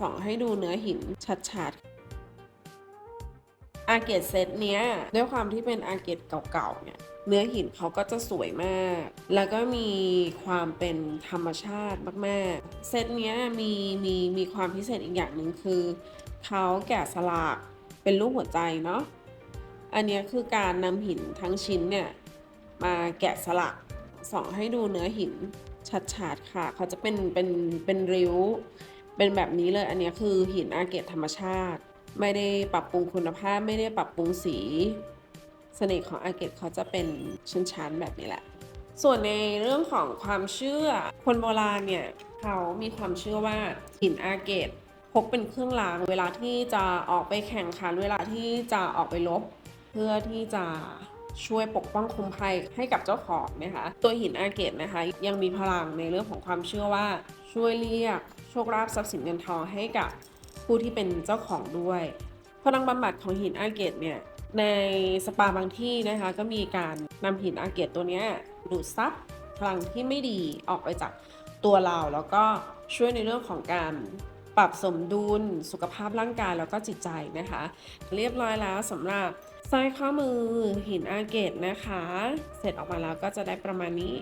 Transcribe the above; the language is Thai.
ส่องให้ดูเนื้อหินชัดๆ อาเกตเซตเนี้ยด้วยความที่เป็นอาเกตเก่าๆเนี่ยเนื้อหินเขาก็จะสวยมาก แล้วก็มีความเป็นธรรมชาติมากๆ เซตเนี้ยมีมีมีความพิเศษอีกอย่างหนึ่งคือเขาแกะสลักเป็นรูปหัวใจเนาะ อันเนี้ยคือการนำหินทั้งชิ้นเนี่ยมาแกะสลักส่องให้ดูเนื้อหินชัดๆค่ะ เขาจะเป็นเป็นเป็นริ้ว เป็นแบบนี้เลยอันนี้คือหินอาเกตธรรมชาติ ไม่ได้ปรับปรุงคุณภาพ ไม่ได้ปรับปรุงสีเสน่ห์ของอาเกตเขาจะเป็นชั้นๆแบบนี้แหละ ส่วนในเรื่องของความเชื่อ คนโบราณเนี่ยเขามีความเชื่อว่าหินอาเกตพกเป็นเครื่องรางเวลาที่จะออกไปแข่งขันเวลาที่จะออกไปรบเพื่อที่จะ ช่วยปกป้องคุ้มภัยให้กับเจ้าของนะคะ ตัวหินอาเกตนะคะ ยังมีพลังในเรื่องของความเชื่อว่าช่วยเรียกโชคลาภทรัพย์สินเงินทองให้กับผู้ที่เป็นเจ้าของด้วย พลังบำบัดของหินอาเกตเนี่ยในสปาบางที่นะคะก็มีการนำหินอาเกตตัวนี้ดูดซับพลังที่ไม่ดีออกไปจากตัวเราแล้วก็ช่วยในเรื่องของการ ปรับสมดุลสุขภาพร่างกายแล้วก็จิตใจนะคะ เรียบร้อยแล้วสำหรับสร้อยข้อมือหินอาเกตนะคะ เสร็จออกมาแล้วก็จะได้ประมาณนี้